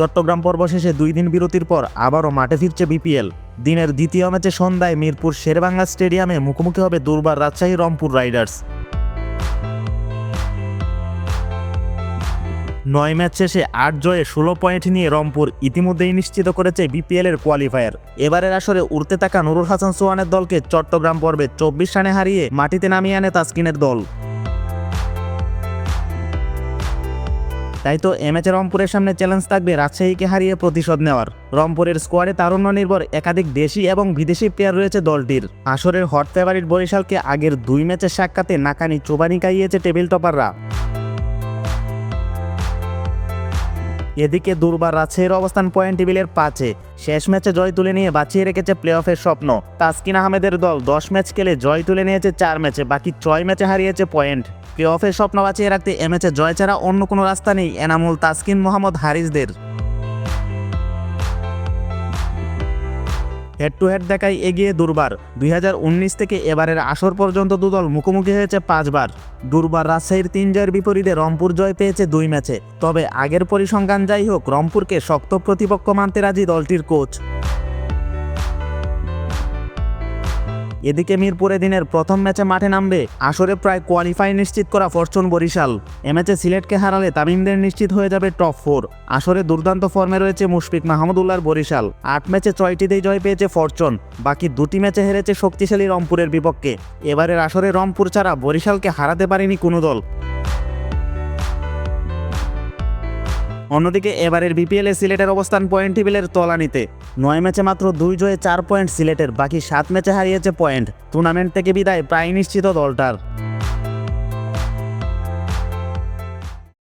চট্টগ্রাম পর্ব শেষে দুই দিন বিরতির পর আবারও মাঠে ফিরছে বিপিএল। দিনের দ্বিতীয় ম্যাচে সন্ধ্যায় মিরপুর শেরবাংলা স্টেডিয়ামে মুখোমুখি হবে দুর্বার রাজশাহী রংপুর রাইডার্স। নয় ম্যাচ শেষে আট জয়ে ষোলো পয়েন্ট নিয়ে রংপুর ইতিমধ্যেই নিশ্চিত করেছে বিপিএল এর কোয়ালিফায়ার। এবারের আসরে উড়তে থাকা নুরুল হাসান সোহানের দলকে চট্টগ্রাম পর্বে চব্বিশ রানে হারিয়ে মাটিতে নামিয়ে আনে তাসকিনের দল। তাই তো এ ম্যাচে রংপুরের সামনে চ্যালেঞ্জ থাকবে রাজশাহীকে হারিয়ে প্রতিশোধ নেওয়ার। রংপুরের স্কোয়াডে তারুণ্য নির্ভর একাধিক দেশি এবং বিদেশি প্লেয়ার রয়েছে দলটির। আসরের হট ফেভারিট বরিশালকে আগের দুই ম্যাচের সাক্ষাতে নাকানি চোবানি কাইয়েছে টেবিল টপাররা এদিকে দুর্বার রাজশাহীর অবস্থান পয়েন্ট টেবিলের পাঁচে। শেষ ম্যাচে জয় তুলে নিয়ে বাঁচিয়ে রেখেছে প্লে অফের স্বপ্ন। তাসকিন আহমেদের দল দশ ম্যাচ খেলে জয় তুলে নিয়েছে চার ম্যাচে, বাকি ছয় ম্যাচে হারিয়েছে পয়েন্ট প্লে অফের স্বপ্ন বাঁচিয়ে রাখতে এ ম্যাচে জয় ছাড়া অন্য কোনো রাস্তা নেই, এনামুল তাসকিন, মোহাম্মদ হারিসদের। হেড টু হেড দেখায় এগিয়ে দুর্বার। দুই হাজার উনিশ থেকে এবারের আসর পর্যন্ত দুদল মুখোমুখি হয়েছে পাঁচবার। দুর্বার রাজশাহীর তিন জয়ের বিপরীতে রংপুর জয় পেয়েছে দুই ম্যাচে। তবে আগের পরিসংখ্যান যাই হোক, রংপুরকে শক্ত প্রতিপক্ষ মানতে রাজি দলটির কোচ। এদিকে মিরপুরে দিনের প্রথম ম্যাচে মাঠে নামবে আসরে প্রায় কোয়ালিফাই নিশ্চিত করা ফরচুন বরিশাল। এ ম্যাচে সিলেটকে হারালে তামিমদের নিশ্চিত হয়ে যাবে টপ ফোর আসরে দুর্দান্ত ফর্মে রয়েছে মুশফিক মাহমুদুল্লাহর বরিশাল। আট ম্যাচে ছয়টিতেই জয় পেয়েছে ফরচুন। বাকি দুটি ম্যাচে হেরেছে শক্তিশালী রংপুরের বিপক্ষে। এবারের আসরে রংপুর ছাড়া বরিশালকে হারাতে পারেনি কোনো দল। অন্যদিকে এবারের বিপিএলে সিলেটের অবস্থান পয়েন্ট টেবিলের তলানিতে নয় ম্যাচে মাত্র দুই জয়ে চার পয়েন্ট সিলেটের বাকি সাত ম্যাচে হারিয়েছে পয়েন্ট টুর্নামেন্ট থেকে বিদায়, প্রায় নিশ্চিত দলটার।